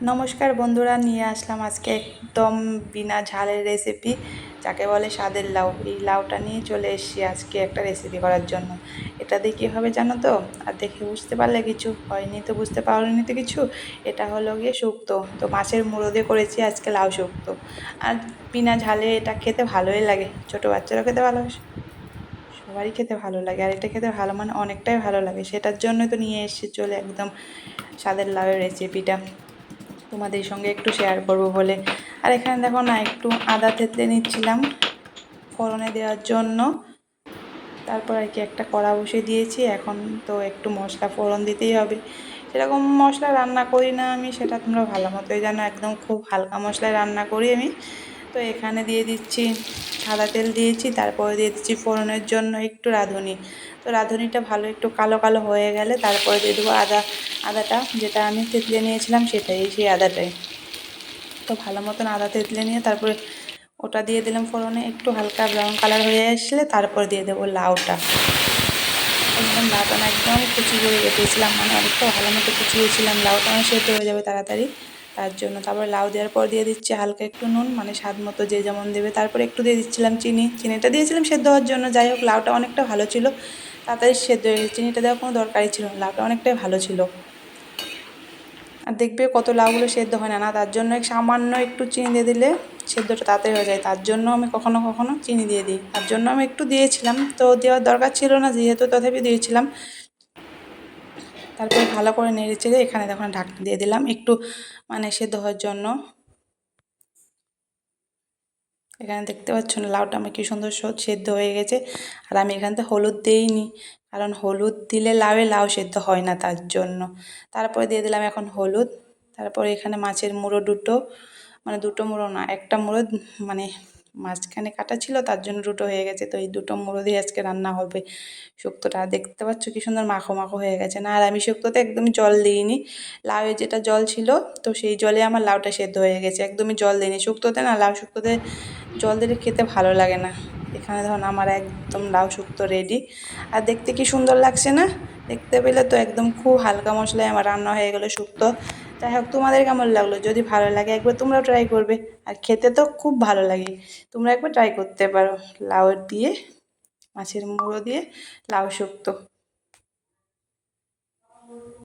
নমস্কার বন্ধুরা, নিয়ে আসলাম আজকে একদম বিনা ঝালের রেসিপি যাকে বলে স্বাদের লাউ। এই লাউটা নিয়ে চলে এসেছি আজকে একটা রেসিপি করার জন্য। এটা দিয়ে কী হবে জানো তো? আর দেখে বুঝতে পারলে কিছু হয়নি তো বুঝতে পারোনি তো কিছু। এটা হলো গিয়ে শুক্তো। তো মাছের মুড়ো দিয়ে করেছি আজকে লাউ শুক্তো। আর বিনা ঝালে এটা খেতে ভালোই লাগে। ছোটো বাচ্চারাও খেতে ভালোবাসে। সবারই খেতে ভালো লাগে। আর এটা খেতে ভালো মানে অনেকটাই ভালো লাগে। সেটার জন্য তো নিয়ে এসেছি, চলে একদম স্বাদের লাউয়ের রেসিপিটা তোমাদের সঙ্গে একটু শেয়ার করব বলে। আর এখানে দেখো না, একটু আদা থেতলে নিচ্ছিলাম ফোড়নে দেওয়ার জন্য। তারপর আর কি একটা কড়া বসে দিয়েছি, এখন তো একটু মশলা ফোড়ন দিতেই হবে। সেরকম মশলা রান্না করি না আমি, সেটা তোমরা ভালো মতোই জানো, একদম খুব হালকা মশলায় রান্না করি আমি। তো এখানে দিয়ে দিচ্ছি সাদা তেল দিয়েছি, তারপরে দিয়ে দিচ্ছি ফোড়নের জন্য একটু রাঁধুনি। তো রাঁধুনিটা ভালো, একটু কালো কালো হয়ে গেলে তারপরে দিয়ে দেবো আদা, আদাটা। যেটা আমি তেতলে নিয়েছিলাম সেটাই, সেই আদাটাই। তো ভালো মতন আদা তেতলে নিয়ে তারপরে ওটা দিয়ে দিলাম ফোড়নে। একটু হালকা ব্রাউন কালার হয়ে আসলে তারপরে দিয়ে দেবো লাউটা। একদম লাউটা একদম কুচি করে কেটেছিলাম মানে অনেকটা ভালো মতো কুচিয়েছিলাম লাউটা মানে সেদ্ধ হয়ে যাবে তাড়াতাড়ি, তার জন্য। তারপরে লাউ দেওয়ার পর দিয়ে দিচ্ছি হালকা একটু নুন মানে স্বাদ মতো যে যেমন দেবে। তারপরে একটু দিয়ে দিচ্ছিলাম চিনি। চিনিটা দিয়েছিলাম সেদ্ধ হওয়ার জন্য। যাই হোক, লাউটা অনেকটা ভালো ছিল। তাড়াতাড়ি সেদ্ধ হয়ে গেছে, চিনিটা দেওয়ার কোনো দরকারই ছিল না, লাউটা অনেকটাই ভালো ছিল। আর দেখবে কত লাউগুলো সেদ্ধ হয় না না, তার জন্য সামান্য একটু চিনি দিয়ে দিলে সেদ্ধটা তাড়াতাড়ি হয়ে যায়। তার জন্য আমি কখনো কখনো চিনি দিয়ে দিই। তার জন্য আমি একটু দিয়েছিলাম, তো দেওয়ার দরকার ছিল না, যেহেতু তথাপি দিয়েছিলাম। তারপরে ভালো করে নেড়ে চেড়ে এখানে দেখুন ঢাকনা দিয়ে দিলাম, একটু মানে সেদ্ধ হওয়ার জন্য। এখানে দেখতে পাচ্ছ না লাউটা আমার কি সুন্দর সেদ্ধ হয়ে গেছে। আর আমি এখানতে হলুদ দিইনি, কারণ হলুদ দিলে লাউয়ে লাউ সেদ্ধ হয় না তার জন্য। তারপরে দিয়ে দিলাম এখন হলুদ। তারপরে এখানে মাছের মুড়ো দুটো মানে দুটো মুড়ো না, একটা মুড়ো মানে মাঝখানে কাটা ছিল, তার জন্য দুটো হয়ে গেছে। তো এই দুটো মুড়ো দিয়ে আজকে রান্না হবে শুক্তোটা। দেখতে পাচ্ছ কি সুন্দর মাখো মাখো হয়ে গেছে না, আর আমি শুক্তোতে একদম জল দিইনি। লাউয়ে যেটা জল ছিল, তো সেই জলে আমার লাউটা সেদ্ধ হয়ে গেছে। একদমই জল দিইনি শুক্তোতে না, লাউ শুক্তোতে জল দিলে খেতে ভালো লাগে না। এখানে ধরুন আমার একদম লাউ শুক্তো রেডি আর দেখতে কি সুন্দর লাগছে না? দেখতে পেলে তো একদম খুব হালকা মশলায় আমার রান্না হয়ে গেলো শুক্তো। যাই হোক, তোমাদের কেমন লাগল? যদি ভালো লাগে একবার তোমরাও ট্রাই করবে। আর খেতে তো খুব ভালো লাগে। তোমরা একবার ট্রাই করতে পারো। লাউ দিয়ে, মাছের মুড়ো দিয়ে লাউ শুক্তো।